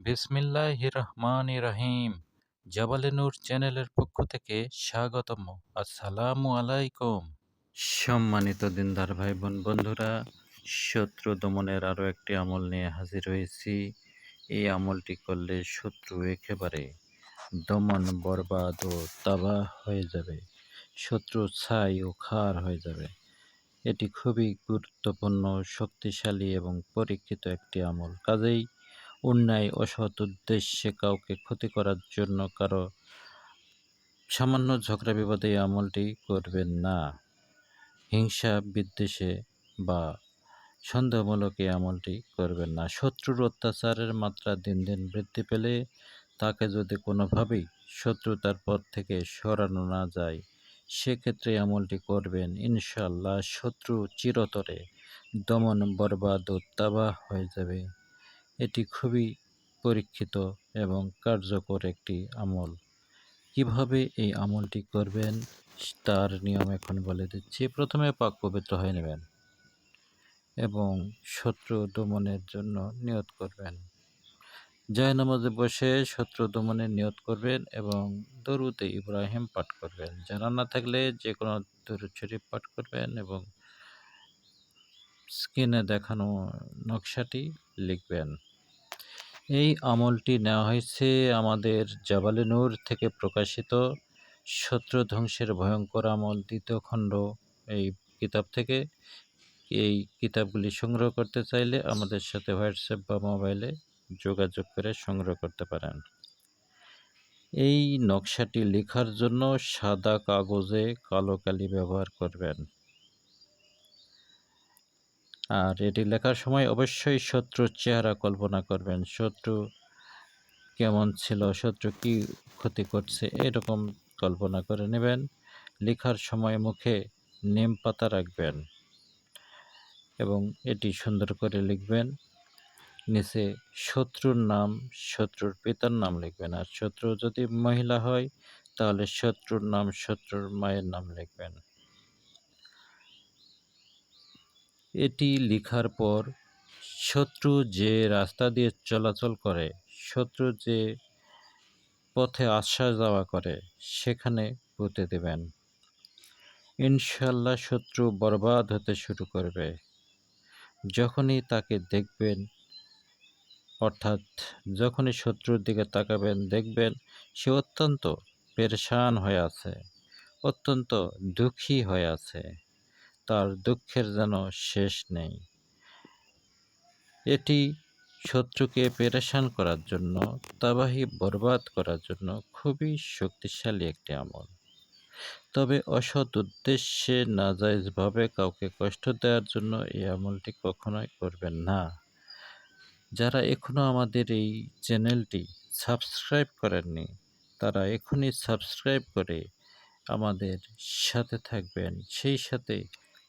বিসমিল্লাহ রহমান রহিম জাবালে নূর চ্যানেলের পক্ষ থেকে স্বাগতম আসসালামু আলাইকুম। সম্মানিত দিনদার ভাই বোন বন্ধুরা, শত্রু দমনের আরও একটি আমল নিয়ে হাজির হয়েছি। এই আমলটি করলে শত্রু একেবারে দমন, বরবাদ ও তাবা হয়ে যাবে। শত্রু ছাই ও খার হয়ে যাবে। এটি খুবই গুরুত্বপূর্ণ, শক্তিশালী এবং পরীক্ষিত একটি আমল। কাজেই অন্যায়, অসৎ উদ্দেশ্যে কাউকে ক্ষতি করার জন্য কারও সামান্য ঝগড়া এই আমলটি করবেন না। হিংসা, বিদ্বেষে বা সন্দেহমূলক এই আমলটি করবেন না। শত্রুর অত্যাচারের মাত্রা দিন দিন বৃদ্ধি পেলে তাকে যদি কোনোভাবেই শত্রুতার পথ থেকে সরানো না যায়, সেক্ষেত্রে আমলটি করবেন ইনশাল্লাহ শত্রু চিরতরে। দমন, বরবাদ ও তাবাহ হয়ে যাবে। এটি খুবই পরীক্ষিত এবং কার্যকর একটি আমল। কীভাবে এই আমলটি করবেন, তার নিয়ম এখন বলে দিচ্ছি। প্রথমে পাক পবিত্র হয়ে নেবেন এবং শত্রু দমনের জন্য নিয়ত করবেন। জয় নামাজে বসে শত্রু দমনের নিয়ত করবেন এবং দরুদে ইব্রাহিম পাঠ করবেন। জানা না থাকলে যে কোনো দরুদ শরীফ পাঠ করবেন এবং স্ক্রিনে দেখানো নকশাটি লিখবেন। এই আমলটি নেওয়া হয়েছে আমাদের জাবালে নূর থেকে প্রকাশিত শত্রু ধ্বংসের ভয়ঙ্কর আমল দ্বিতীয় খণ্ড এই কিতাব থেকে। এই কিতাবগুলি সংগ্রহ করতে চাইলে আমাদের সাথে হোয়াটসঅ্যাপ বা মোবাইলে যোগাযোগ করে সংগ্রহ করতে পারেন। এই নকশাটি লেখার জন্য সাদা কাগজে কালো কালি ব্যবহার করবেন। আর এটি লেখার সময় অবশ্যই শত্রুর চেহারা কল্পনা করবেন। শত্রু কেমন ছিল? শত্রু কি ক্ষতি করছে? এরকম কল্পনা করে নেবেন। লেখার সময় মুখে নিম পাতা রাখবেন এবং এটি সুন্দর করে লিখবেন। নিচে শত্রুর নাম, শত্রুর পিতার নাম লিখবেন। আর শত্রু যদি মহিলা হয়, তাহলে শত্রুর নাম, শত্রুর মায়ের নাম লিখবেন। এটি লিখার পর, শত্রু যে রাস্তা দিয়ে চলাচল করে, শত্রু যে পথে আসা যাওয়া করে, সেখানে পুঁতে দেবেন। ইনশাল্লাহ শত্রু বরবাদ হতে শুরু করবে। যখনই তাকে দেখবেন, অর্থাৎ যখনই শত্রুর দিকে তাকাবেন, দেখবেন সে অত্যন্ত পেরেশান হয়ে আছে, অত্যন্ত দুঃখী হয়ে আছে। তার দুঃখের যেন শেষ নেই। এটি শত্রুকে পেরেশান করার জন্য তাবাহি বরবাদ করার জন্য খুবই শক্তিশালী একটি আমল। তবে অসৎ উদ্দেশ্যে নাজাইজভাবে কাউকে কষ্ট দেওয়ার জন্য এই আমলটি কখনোই করবেন না। যারা এখনও আমাদের এই চ্যানেলটি সাবস্ক্রাইব করেননি, তারা এখনই সাবস্ক্রাইব করে আমাদের সাথে থাকবেন। সেই সাথে